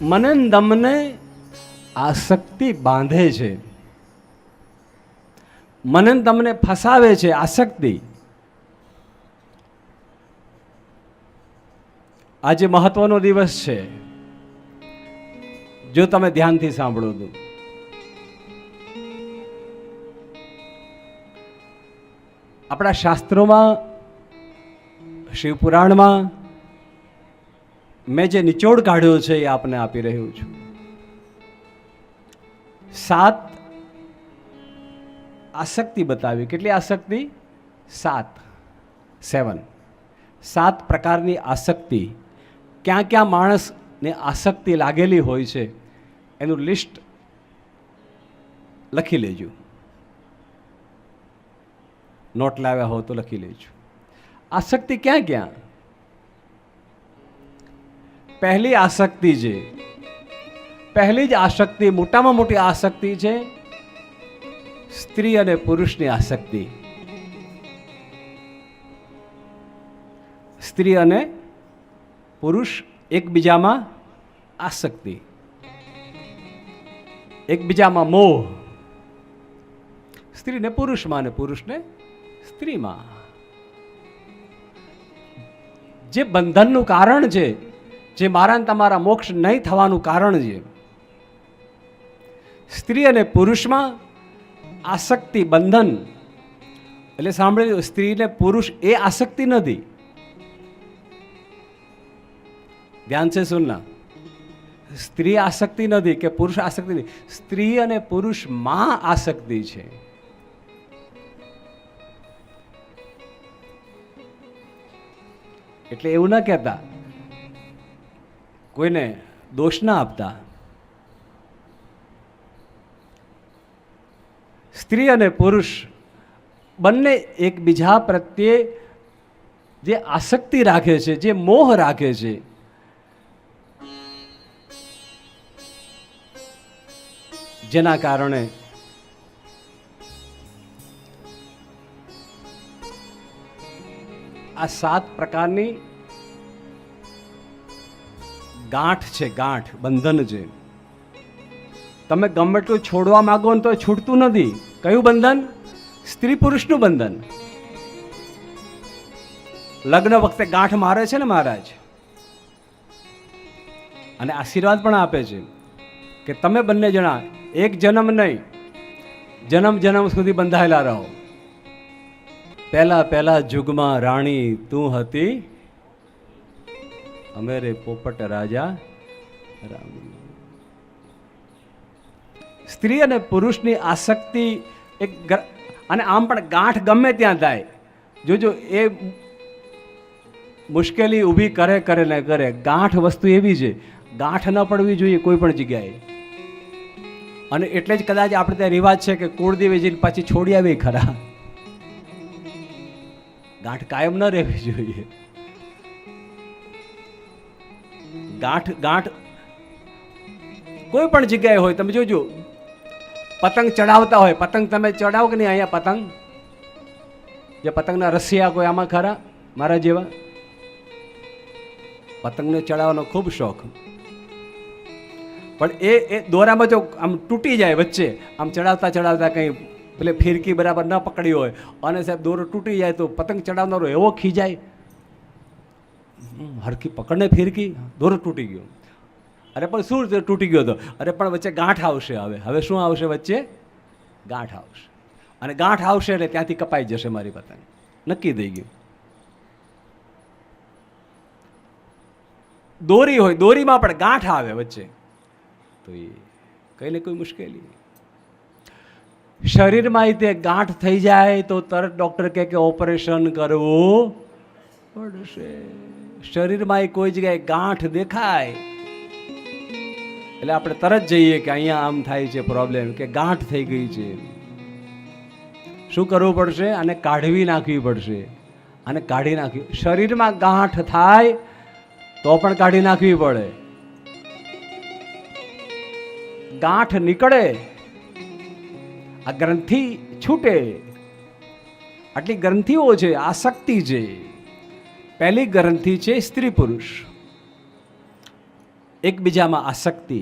મને તમને આસક્તિ બાંધે છે. મને તમને ફસાવે છે આસક્તિ આજે મહત્વનો દિવસ છે. જો તમે ધ્યાનથી સાંભળો તો. આપણા શાસ્ત્રોમાં, શિવપુરાણમાં મેં જે નિચોડ કાઢ્યો છે એ આપને આપી રહ્યો છું. સાત આસક્તિ બતાવી. કેટલી આસક્તિ? સાત. સેવન. સાત પ્રકારની આસક્તિ. ક્યાં ક્યાં માણસને આસક્તિ લાગેલી હોય છે એનું લિસ્ટ લખી લેજો. નોટ લાવ્યા હો તો લખી લેજો. આસક્તિ ક્યાં ક્યાં? પહેલી આસક્તિ છે. પહેલી જ આસક્તિ મોટામાં મોટી આસક્તિ છે. સ્ત્રી અને પુરુષની આસક્તિ. સ્ત્રી અને પુરુષ એકબીજામાં આસક્તિ. એકબીજામાં મોહ. સ્ત્રીને પુરુષમાં અને પુરુષને સ્ત્રીમાં. જે બંધનનું કારણ છે જે મારા તમારા મોક્ષ નહીં થવાનું કારણ છે. સ્ત્રી અને પુરુષમાં આસક્તિ બંધન. એટલે સાંભળેલું સ્ત્રીને પુરુષ એ આસક્તિ નથી. ધ્યાન છે સુનના? સ્ત્રી આસક્તિ નથી કે પુરુષ આસક્તિ નથી. સ્ત્રી અને પુરુષમાં આસક્તિ છે. એટલે એવું ના કહેતા. કોઈને દોષ ના આપતા. સ્ત્રી અને પુરુષ બંને એકબીજા પ્રત્યે જે આસક્તિ રાખે છે, જે મોહ રાખે છે, જેના કારણે આ સાત પ્રકારની ગાંઠ છે, ગાંઠ, બંધન છે. તમે ગમે એટલું છોડવા માંગો ને તો છૂટતું નથી. કયું બંધન? સ્ત્રી પુરુષનું બંધન. લગ્ન વખતે ગાંઠ મારે છે ને મહારાજ? અને આશીર્વાદ પણ આપે છે કે તમે બંને જણા એક જન્મ નહીં, જન્મ જન્મ સુધી બંધાયેલા રહો. પહેલા પહેલા જુગમાં રાણી તું હતી અમે પોપટ રાજા રામ. સ્ત્રી અને પુરુષની આસક્તિ એક અને આમ પણ ગાંઠ ગમે ત્યાં થાય. જોજો, એ મુશ્કેલી ઊભી કરે કરે ને કરે. ગાંઠ વસ્તુ એવી છે, ગાંઠ ન પડવી જોઈએ કોઈ પણ જગ્યાએ. અને એટલે જ કદાચ આપણે ત્યાં રિવાજ છે કે કુળદેવી જઈને પાછી છોડી આવી ખરા. ગાંઠ કાયમ ન રહેવી જોઈએ. ગાંઠ ગાંઠ. કોઈ પણ જગ્યાએ હોય, તમે જોજો. પતંગ ચડાવતા હોય. પતંગ તમે ચડાવો કે નહીં? અહીંયા પતંગ? જે પતંગના રસિયા કોઈ આમાં ખરા? મારા જેવા? પતંગને ચડાવવાનો ખૂબ શોખ. પણ એ એ દોરામાં જો આમ તૂટી જાય વચ્ચે, આમ ચડાવતા ચડાવતા કંઈ એટલે ફિરકી બરાબર ન પકડી હોય, અને સાહેબ દોરો તૂટી જાય તો પતંગ ચડાવનારો એવો ખીજાય. હરખી પકડને ફિરકી દોરો તૂટી ગયો. અરે પણ શું તૂટી ગયો હતો અરે પણ વચ્ચે ગાંઠ આવશે હવે. હવે શું આવશે વચ્ચે? ગાંઠ આવશે. અને ગાંઠ આવશે એટલે ત્યાંથી કપાઈ જશે મારી પતંગ નક્કી થઈ ગયું. દોરી હોય, દોરીમાં પણ ગાંઠ આવે વચ્ચે. તો એ કઈ ને કોઈ મુશ્કેલી શરીરમાં તે ગાંઠ થઈ જાય તો તરત ડૉક્ટર કહે કે ઓપરેશન કરવું. પડશે. શરીરમાં કોઈ જગ્યાએ ગાંઠ દેખાય. એટલે આપણે તરત જઈએ કે અહીંયા આમ થાય છે પ્રોબ્લેમ કે ગાંઠ થઈ ગઈ છે. શું કરવું પડશે? અને કાઢવી નાખવી પડશે. અને કાઢી નાખવી, શરીરમાં ગાંઠ થાય તો પણ કાઢી નાખવી પડે. ગાંઠ નીકળે, આ ગ્રંથિ છૂટે. આટલી ગ્રંથિઓ છે આસક્તિ છે. પહેલી ગ્રંથિ છે સ્ત્રી પુરુષ. એકબીજામાં આસક્તિ